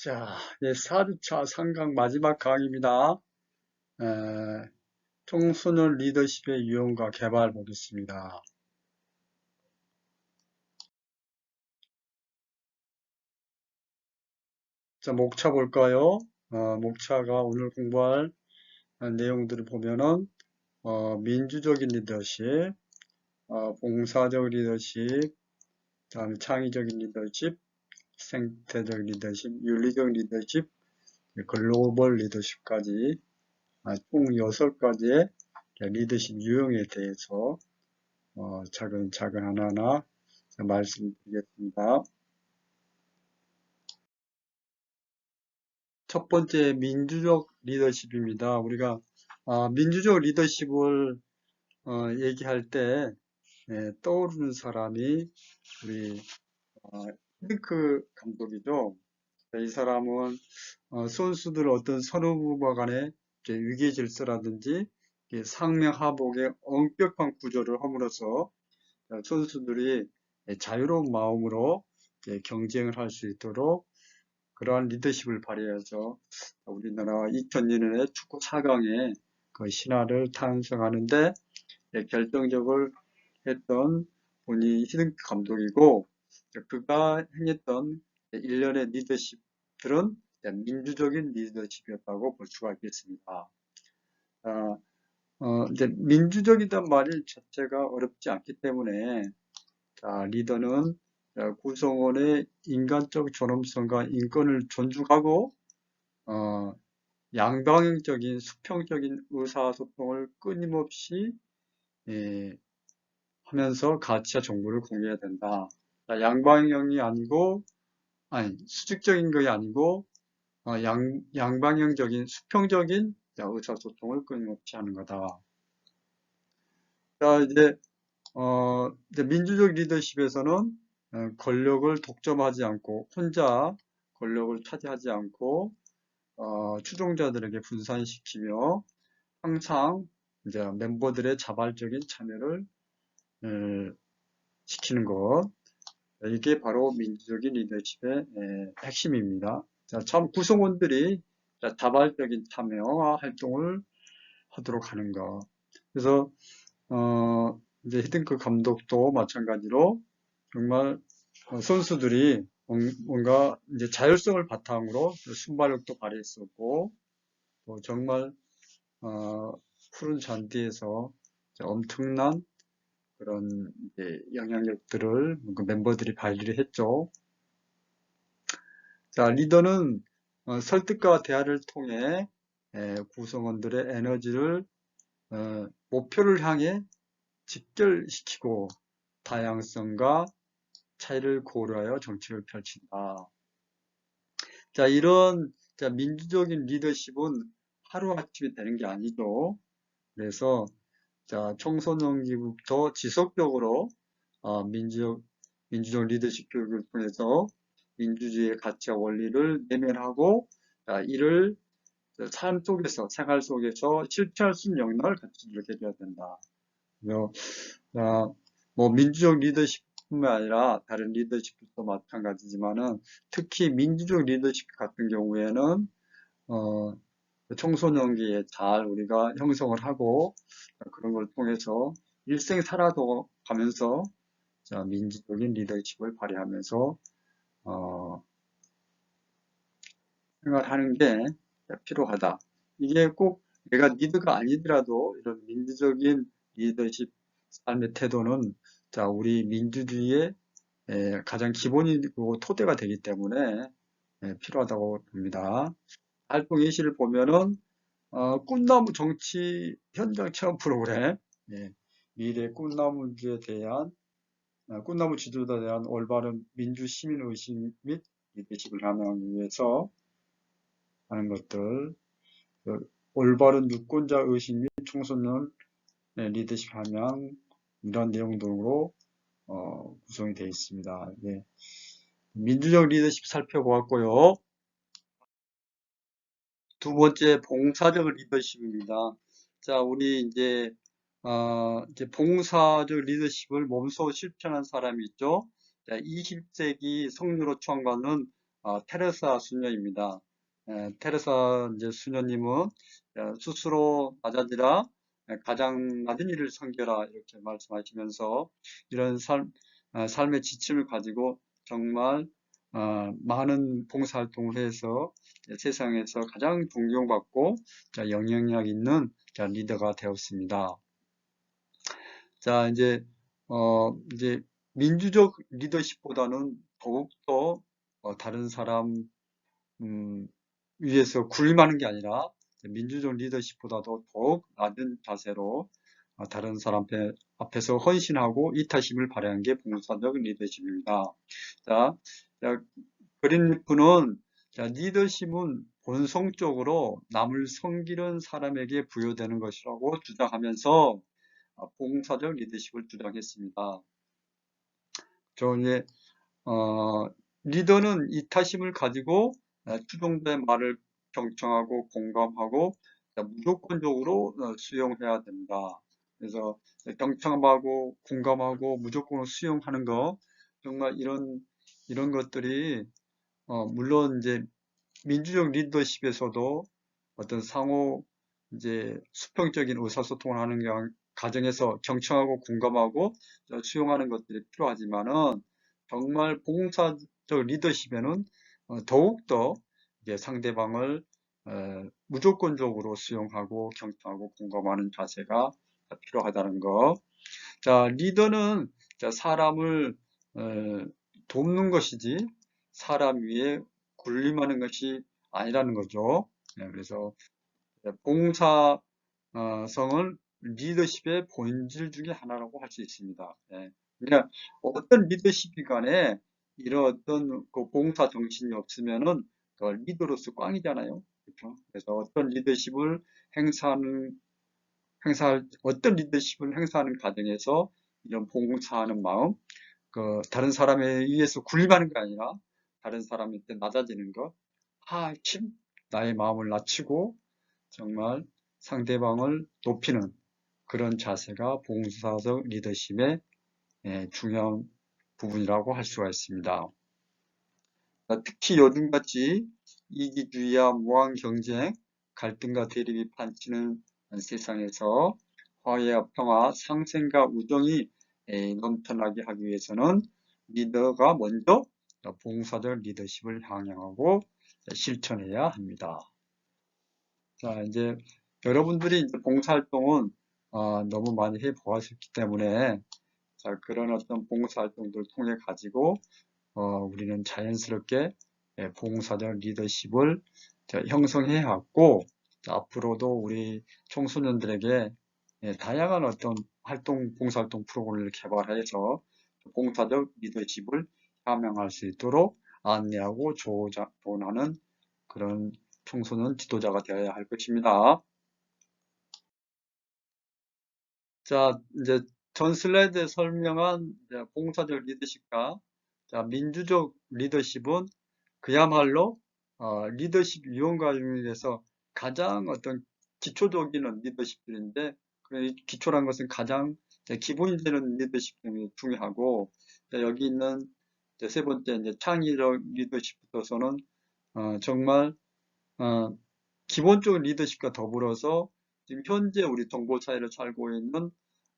자, 이제 4주차 상강 마지막 강의입니다. 에, 청소년 리더십의 유형과 개발 보겠습니다. 자, 목차 볼까요? 어, 목차가 오늘 공부할 내용들을 보면은 어, 민주적인 리더십, 어, 봉사적 리더십, 다음에 창의적인 리더십, 생태적 리더십, 윤리적 리더십, 글로벌 리더십까지 아, 총 6가지의 리더십 유형에 대해서 어, 차근차근 하나하나 말씀드리겠습니다. 첫 번째 민주적 리더십입니다. 우리가 아, 민주적 리더십을 어, 얘기할 때 예, 떠오르는 사람이 우리 어, 핑크 감독이죠. 이 사람은 어, 선수들 어떤 선후보와 간의 위계 질서라든지 상명하복의 엄격한 구조를 함으로써 선수들이 자유로운 마음으로 경쟁을 할 수 있도록 그러한 리더십을 발휘해서 우리나라 2002년에 축구 4강에 그 신화를 탄생하는데 결정적을 했던 분이 히든크 감독이고 그가 행했던 일련의 리더십들은 민주적인 리더십이었다고 볼 수가 있겠습니다. 아, 어, 이제 민주적이란 말 자체가 어렵지 않기 때문에 자, 리더는 구성원의 인간적 존엄성과 인권을 존중하고 어, 양방향적인 수평적인 의사소통을 끊임없이 예, 하면서 가치와 정보를 공유해야 된다. 양방향이 아니고 아니 수직적인 것이 아니고 어, 양, 양방향적인 수평적인 의사소통을 끊임없이 하는 거다. 자 이제 어, 이제 민주적 리더십에서는 어, 권력을 독점하지 않고 혼자 권력을 차지하지 않고 어, 추종자들에게 분산시키며 항상 이제 멤버들의 자발적인 참여를 에, 시키는 것 이게 바로 민주적인 리더십의 핵심입니다. 자, 참 구성원들이 자발적인 참여와 활동을 하도록 하는 것. 그래서 어, 이제 히든크 감독도 마찬가지로 정말 어, 선수들이 뭔가 이제 자율성을 바탕으로 순발력도 발휘했었고 또 정말 어, 푸른 잔디에서 엄청난 그런 영향력들을 그 멤버들이 발휘를 했죠. 자, 리더는 어, 설득과 대화를 통해 에, 구성원들의 에너지를 어, 목표를 향해 직결시키고 다양성과 차이를 고려하여 정책을 펼친다. 자, 이런 자, 민주적인 리더십은 하루아침에 되는 게 아니죠. 그래서 자, 청소년기부터 지속적으로 어, 민주적, 민주적 리더십 교육을 통해서 민주주의의 가치와 원리를 내면하고 자, 이를 삶 속에서 생활 속에서 실천할 수 있는 역량을 갖추게 되어야 된다. 그래서 자, 뭐 민주적 리더십뿐만 아니라 다른 리더십도 마찬가지지만은 특히 민주적 리더십 같은 경우에는 어, 청소년기에 잘 우리가 형성을 하고 그런 걸 통해서 일생 살아도 가면서 민주적인 리더십을 발휘하면서 어, 생활하는 게 필요하다. 이게 꼭 내가 리더가 아니더라도 이런 민주적인 리더십 삶의 태도는 자 우리 민주주의의 에, 가장 기본이고 토대가 되기 때문에 에, 필요하다고 봅니다. 활동 예시를 보면은 어, 꿈나무 정치 현장 체험 프로그램 예, 미래 꿈나무에 대한 어, 꿈나무 지도자에 대한 올바른 민주 시민 의식 및 리더십을 함양하기 위해서 하는 것들 그 올바른 유권자 의식 및 청소년 리더십 함양 이런 내용들로 어, 구성이 되어 있습니다. 예. 민주적 리더십 살펴보았고요. 두 번째 봉사적 리더십입니다. 자, 우리 이제 어, 이제 봉사적 리더십을 몸소 실천한 사람이 있죠. 자, 20세기 성유로 총관은 어, 테레사 수녀입니다. 에, 테레사 이제 수녀님은 어, 스스로 낮아지라 에, 가장 낮은 일을 섬겨라 이렇게 말씀하시면서 이런 삶, 어, 삶의 지침을 가지고 정말 어, 많은 봉사활동을 해서 세상에서 가장 존경받고 자, 영향력 있는 자, 리더가 되었습니다. 자, 이제, 어, 이제 민주적 리더십보다는 더욱더 어, 다른 사람, 음, 위에서 군림하는 게 아니라 민주적 리더십보다도 더욱 낮은 자세로 어, 다른 사람 앞에, 앞에서 헌신하고 이타심을 발휘한 게 봉사적 리더십입니다. 자, 자 그린리프는 자, 리더십은 본성적으로 남을 섬기는 사람에게 부여되는 것이라고 주장하면서 어, 봉사적 리더십을 주장했습니다. 저 이제 어, 리더는 이타심을 가지고 어, 추종자의 말을 경청하고 공감하고 무조건적으로 어, 수용해야 된다. 그래서 경청하고 공감하고 무조건 수용하는 거 정말 이런 이런 것들이 어, 물론 이제 민주적 리더십에서도 어떤 상호 이제 수평적인 의사소통을 하는 과정에서 경청하고 공감하고 수용하는 것들이 필요하지만은 정말 봉사적 리더십에는 어, 더욱더 상대방을 어, 무조건적으로 수용하고 경청하고 공감하는 자세가 필요하다는 거. 자, 리더는 사람을 어, 돕는 것이지 사람 위에 군림하는 것이 아니라는 거죠. 네, 그래서 봉사성을 리더십의 본질 중에 하나라고 할 수 있습니다. 네. 그러니까 어떤 리더십이 간에 이런 어떤 그 봉사 정신이 없으면은 그 리더로서 꽝이잖아요. 그렇죠? 그래서 어떤 리더십을 행사하는 행사할 어떤 리더십을 행사하는 과정에서 이런 봉사하는 마음, 그 다른 사람에 의해서 군림하는 게 아니라 다른 사람한테 낮아지는 것, 하침 나의 마음을 낮추고 정말 상대방을 높이는 그런 자세가 봉사적 리더십의 예, 중요한 부분이라고 할 수가 있습니다. 특히 요즘같이 이기주의와 무한 경쟁, 갈등과 대립이 판치는 세상에서 화해와 평화, 상생과 우정이 예, 넘쳐나게 하기 위해서는 리더가 먼저 봉사적 리더십을 향양하고 실천해야 합니다. 자, 이제 여러분들이 이제 봉사활동은 어, 너무 많이 해 보았기 때문에 자, 그런 어떤 봉사활동들을 통해 가지고 어, 우리는 자연스럽게 예, 봉사적 리더십을 자, 형성해 왔고 앞으로도 우리 청소년들에게 예, 다양한 어떤 활동, 봉사활동 프로그램을 개발해서 봉사적 리더십을 함양할 수 있도록 안내하고 조언하는 그런 청소년 지도자가 되어야 할 것입니다. 자, 이제 전 슬라이드에 설명한 봉사적 리더십과 자, 민주적 리더십은 그야말로 어, 리더십 위원과 중에서 가장 어떤 기초적인 리더십들인데 그 기초란 것은 가장 기본되는 리더십 중요하고 여기 있는 세 번째 이제 창의적 리더십부터서는 어, 정말 어, 기본적인 리더십과 더불어서 지금 현재 우리 정보 사회를 살고 있는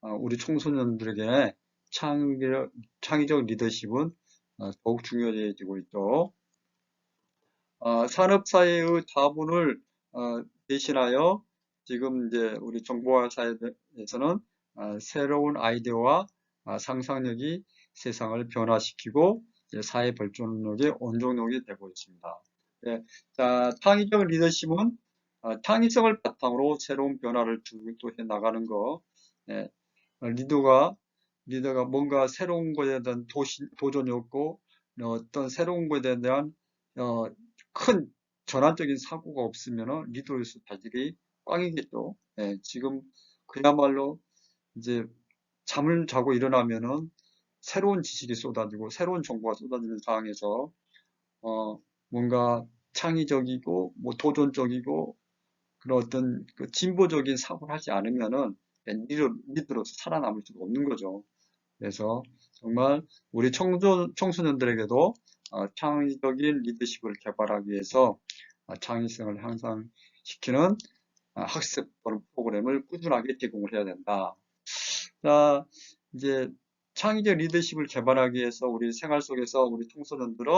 어, 우리 청소년들에게 창의적, 창의적 리더십은 어, 더욱 중요해지고 있죠. 어, 산업사회의 자본을 어, 대신하여 지금 이제 우리 정보화 사회에서는 어, 새로운 아이디어와 어, 상상력이 세상을 변화시키고 사회 발전력의 원동력이 되고 있습니다. 네, 자, 창의적 리더십은 어, 창의성을 바탕으로 새로운 변화를 주도해 나가는 거. 네, 리더가 리더가 뭔가 새로운 것에 대한 도시, 도전이 없고 어떤 새로운 것에 대한 어, 큰 전환적인 사고가 없으면 리더로서 자질이 꽝이겠죠. 네, 지금 그야말로 이제 잠을 자고 일어나면은 새로운 지식이 쏟아지고 새로운 정보가 쏟아지는 상황에서 어 뭔가 창의적이고 뭐 도전적이고 그런 어떤 그 진보적인 사고를 하지 않으면은 리더, 리더로서 살아남을 수가 없는 거죠. 그래서 정말 우리 청소, 청소년들에게도 어, 창의적인 리더십을 개발하기 위해서 어, 창의성을 향상시키는 어, 학습 또는 프로그램을 꾸준하게 제공을 해야 된다. 자, 이제 창의적 리더십을 개발하기 위해서 우리 생활 속에서 우리 청소년들은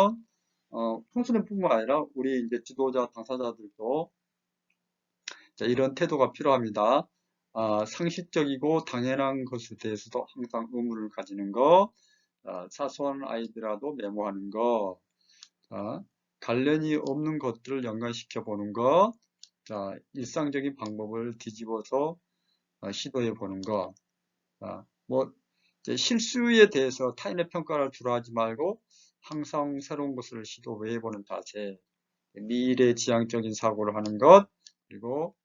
어, 청소년뿐만 아니라 우리 이제 지도자 당사자들도 자, 이런 태도가 필요합니다. 아, 상식적이고 당연한 것에 대해서도 항상 의무를 가지는 것, 아, 사소한 아이디라도 메모하는 것, 자, 관련이 없는 것들을 연관시켜 보는 것, 자, 일상적인 방법을 뒤집어서 어, 시도해 보는 것, 자, 뭐 실수에 대해서 타인의 평가를 주로 하지 말고 항상 새로운 것을 시도해 보는 자세, 미래 지향적인 사고를 하는 것, 그리고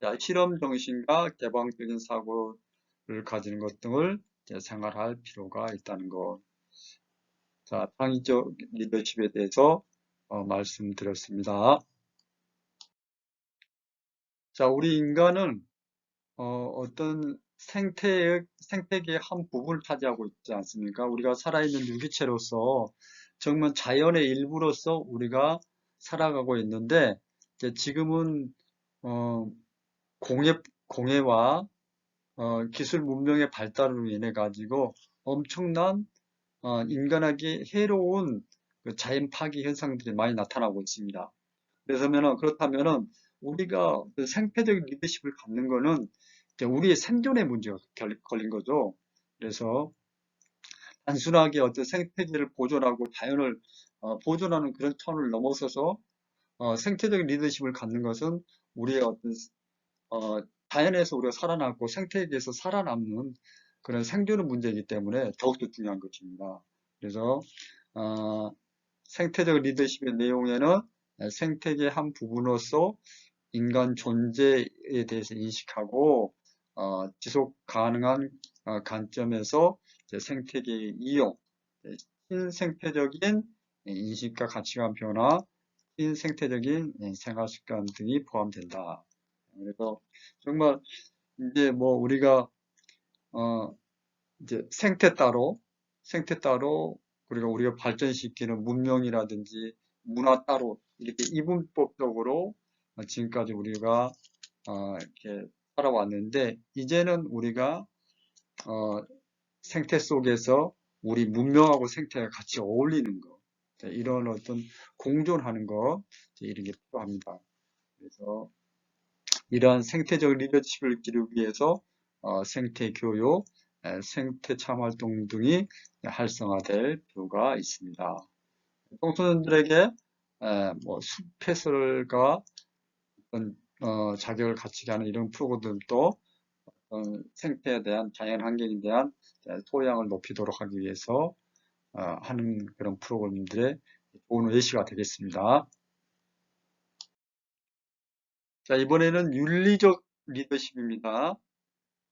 자, 실험 정신과 개방적인 사고를 가지는 것 등을 생활할 필요가 있다는 것. 자, 창의적 리더십에 대해서 어, 말씀드렸습니다. 자, 우리 인간은 어, 떤 생태의, 생태계의 한 부분을 차지하고 있지 않습니까? 우리가 살아있는 유기체로서 정말 자연의 일부로서 우리가 살아가고 있는데 지금은 어, 공해, 공해와 어, 기술 문명의 발달으로 인해 가지고 엄청난 어, 인간에게 해로운 그 자연 파괴 현상들이 많이 나타나고 있습니다. 그래서면은 그렇다면은 우리가 그 생태적 리더십을 갖는 거는 우리의 생존의 문제가 걸린 거죠. 그래서 단순하게 어떤 생태계를 보존하고 자연을 어, 보존하는 그런 차원을 넘어서서 어, 생태적 리더십을 갖는 것은 우리의 어떤 어, 자연에서 우리가 살아남고 생태계에서 살아남는 그런 생존의 문제이기 때문에 더욱더 중요한 것입니다. 그래서 어, 생태적 리더십의 내용에는 생태계 한 부분으로서 인간 존재에 대해서 인식하고 어, 지속 가능한 어, 관점에서 생태계의 이용, 신생태적인 인식과 가치관 변화, 신생태적인 생활 습관 등이 포함된다. 그래서 정말 이제 뭐 우리가 어 이제 생태 따로 생태 따로 그리고 우리가 발전시키는 문명이라든지 문화 따로 이렇게 이분법적으로 지금까지 우리가 어 이렇게 살아왔는데 이제는 우리가 어 생태 속에서 우리 문명하고 생태가 같이 어울리는 거 이런 어떤 공존하는 거 이런 게 필요합니다. 그래서 이러한 생태적 리더십을 기르기 위해서 어, 생태 교육, 생태 참활동 등이 활성화될 필요가 있습니다. 청소년들에게 뭐 숲해설과 어떤 어, 자격을 갖추게 하는 이런 프로그램도 어, 생태에 대한 자연 환경에 대한 토양을 높이도록 하기 위해서 어, 하는 그런 프로그램들의 좋은 예시가 되겠습니다. 자, 이번에는 윤리적 리더십입니다.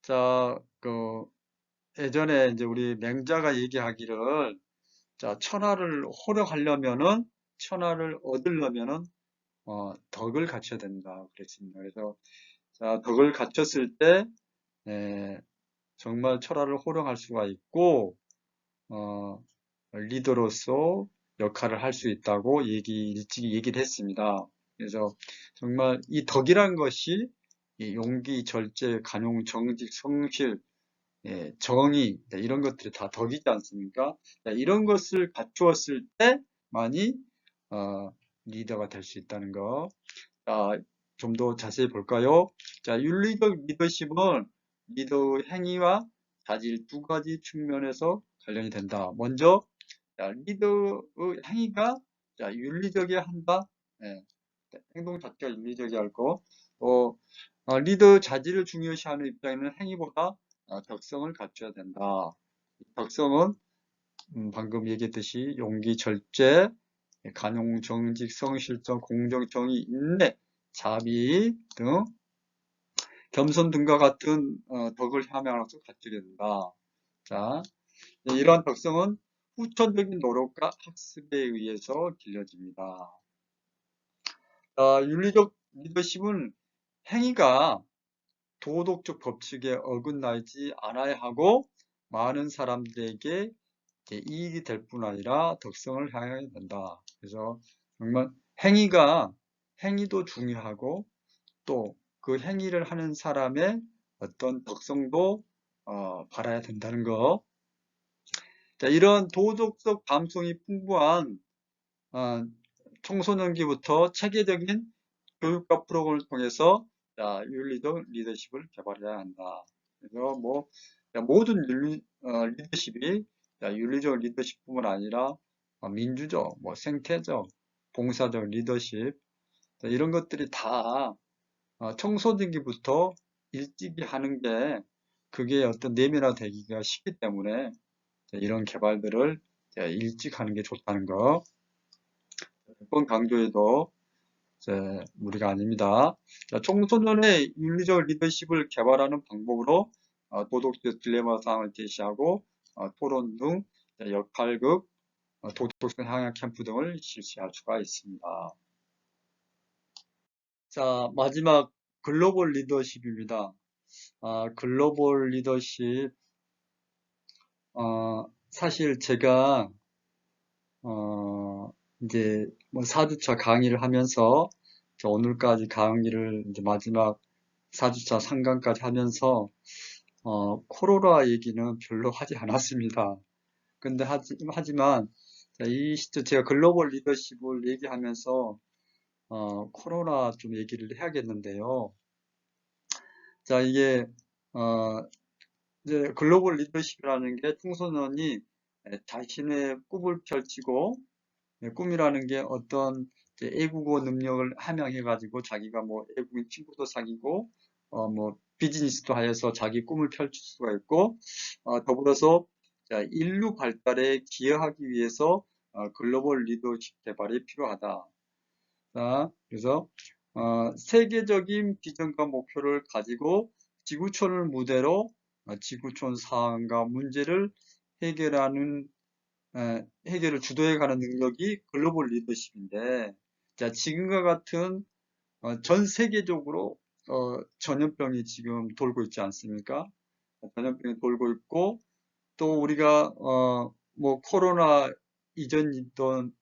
자, 그, 예전에 이제 우리 맹자가 얘기하기를, 자, 천하를 호령하려면은, 천하를 얻으려면은, 어, 덕을 갖춰야 된다. 그랬습니다. 그래서, 자, 덕을 갖췄을 때, 에, 정말 천하를 호령할 수가 있고, 어, 리더로서 역할을 할 수 있다고 얘기, 일찍이 얘기를 했습니다. 그래서 정말 이 덕이란 것이 용기, 절제, 간용, 정직, 성실, 예, 정의 네, 이런 것들이 다 덕이지 않습니까? 네, 이런 것을 갖추었을 때많이 어, 리더가 될 수 있다는 거. 좀더 자세히 볼까요? 자, 윤리적 리더십은 리더 행위와 자질 두 가지 측면에서 관련이 된다. 먼저 자, 리더의 행위가 자, 윤리적이어야 한다. 예, 행동 자체가 윤리적이었고 또 어, 리더 자질을 중요시하는 입장에는 행위보다 어, 덕성을 갖춰야 된다. 덕성은 음, 방금 얘기했듯이 용기, 절제, 간용, 정직, 성실성, 공정, 정의, 인내, 자비 등 겸손 등과 같은 어, 덕을 함양으로써 갖추게 된다. 자, 이러한 덕성은 후천적인 노력과 학습에 의해서 길러집니다. 어, 윤리적 리더십은 행위가 도덕적 법칙에 어긋나지 않아야 하고 많은 사람들에게 이익이 될 뿐 아니라 덕성을 향해야 된다. 그래서 정말 행위가 행위도 중요하고 또 그 행위를 하는 사람의 어떤 덕성도 어, 바라야 된다는 거. 자, 이런 도덕적 감성이 풍부한 어, 청소년기부터 체계적인 교육과 프로그램을 통해서 자, 윤리적 리더십을 개발해야 한다. 그래서 뭐 자, 모든 윤리, 어, 리더십이 자, 윤리적 리더십뿐만 아니라 어, 민주적, 뭐 생태적, 봉사적 리더십 자, 이런 것들이 다 어, 청소년기부터 일찍이 하는 게 그게 어떤 내면화되기가 쉽기 때문에 자, 이런 개발들을 자, 일찍 하는 게 좋다는 거. 몇 번 강조해도 무리가 아닙니다. 자, 청소년의 윤리적 리더십을 개발하는 방법으로 어, 도덕적 딜레마 사항을 제시하고 어, 토론 등 역할극, 어, 도덕성 향약 캠프 등을 실시할 수가 있습니다. 자, 마지막 글로벌 리더십입니다. 아, 글로벌 리더십, 어, 사실 제가, 어, 이제 뭐 4주차 강의를 하면서 저 오늘까지 강의를 이제 마지막 4주차 상강까지 하면서, 어, 코로나 얘기는 별로 하지 않았습니다. 근데 하지, 하지만, 자, 이 시점 제가 글로벌 리더십을 얘기하면서, 어, 코로나 좀 얘기를 해야겠는데요. 자, 이게, 어, 이제 글로벌 리더십이라는 게 청소년이 에, 자신의 꿈을 펼치고, 에, 꿈이라는 게 어떤 애국어 능력을 함양해 가지고 자기가 뭐 애국인 친구도 사귀고, 어, 뭐 비즈니스도 하여서 자기 꿈을 펼칠 수가 있고, 어, 더불어서 자, 인류 발달에 기여하기 위해서 어, 글로벌 리더십 개발이 필요하다. 자, 그래서 어, 세계적인 비전과 목표를 가지고 지구촌을 무대로 어, 지구촌 사안과 문제를 해결하는 에, 해결을 주도해가는 능력이 글로벌 리더십인데, 자, 지금과 같은 어, 전 세계적으로 어, 전염병이 지금 돌고 있지 않습니까? 전염병이 돌고 있고, 또 우리가 어, 뭐 코로나 이전이던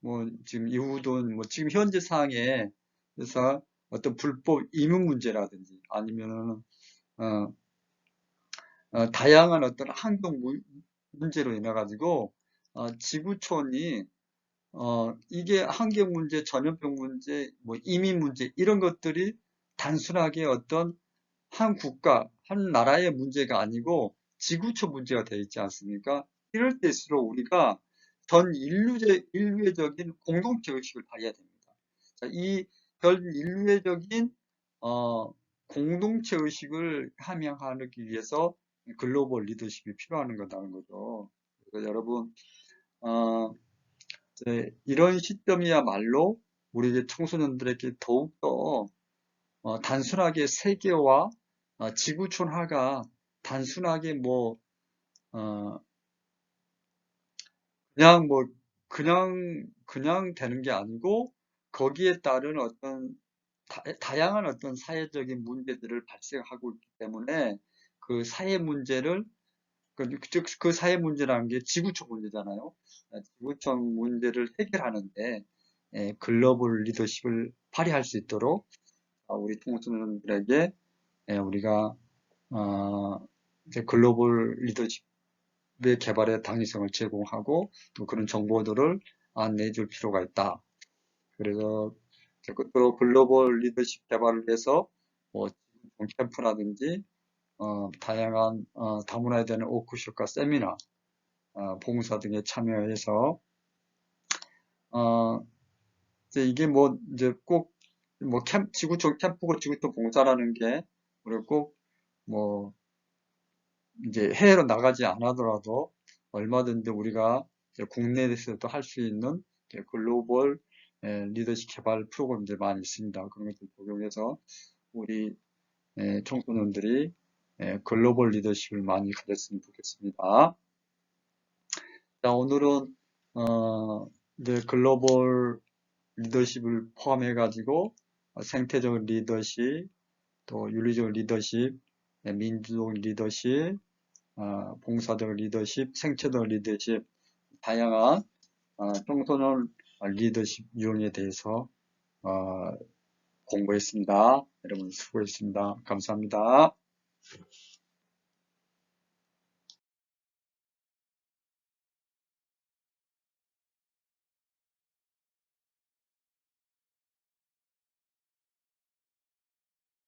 뭐 지금 이후든 뭐 지금 현재 상황에 그래서 어떤 불법 이민 문제라든지 아니면은 어, 어, 다양한 어떤 환경 무- 문제로 인해 가지고 어, 지구촌이 어, 이게 환경 문제, 전염병 문제, 뭐 이민 문제 이런 것들이 단순하게 어떤 한 국가, 한 나라의 문제가 아니고 지구촌 문제가 되어 있지 않습니까? 이럴 때일수록 우리가 전 인류적, 인류애적인 공동체 의식을 발휘해야 됩니다. 자, 이 전 인류애적인 어, 공동체 의식을 함양하기 위해서 글로벌 리더십이 필요한 거다는 거죠. 그래서 여러분, 어, 이런 시점이야말로 우리 청소년들에게 더욱더 어, 단순하게 세계와 어, 지구촌화가 단순하게 뭐 어, 그냥 뭐 그냥 그냥 되는 게 아니고 거기에 따른 어떤 다, 양한 어떤 사회적인 문제들을 발생하고 있기 때문에 그 사회 문제를 그, 즉, 그 사회 문제라는 게 지구촌 문제잖아요. 아, 지구촌 문제를 해결하는데 예, 글로벌 리더십을 발휘할 수 있도록 아, 우리 청소년들에게 예, 우리가 어, 이제 글로벌 리더십의 개발에 당위성을 제공하고 또 그런 정보들을 안내해 줄 필요가 있다. 그래서 끝으로 글로벌 리더십 개발을 위해서 뭐 캠프라든지 어, 다양한 어, 다문화에 대한 워크숍과 세미나, 어, 봉사 등에 참여해서 어, 이제 이게 뭐 이제 꼭뭐 캠, 지구촌 캠프고 지구촌 봉사라는 게 우리가 꼭뭐 이제 해외로 나가지 않아더라도 얼마든지 우리가 국내에서도 할 수 있는 글로벌 에, 리더십 개발 프로그램들 많이 있습니다. 그런 것들 적용해서 우리 에, 청소년들이 에, 글로벌 리더십을 많이 가졌으면 좋겠습니다. 자, 오늘은 어, 이제 글로벌 리더십을 포함해 가지고 생태적 리더십, 또 윤리적 리더십, 네, 민주적 리더십, 어, 봉사적 리더십, 생체적 리더십, 다양한 어, 청소년 리더십 유형에 대해서 어, 공부했습니다. 여러분 수고했습니다. 감사합니다.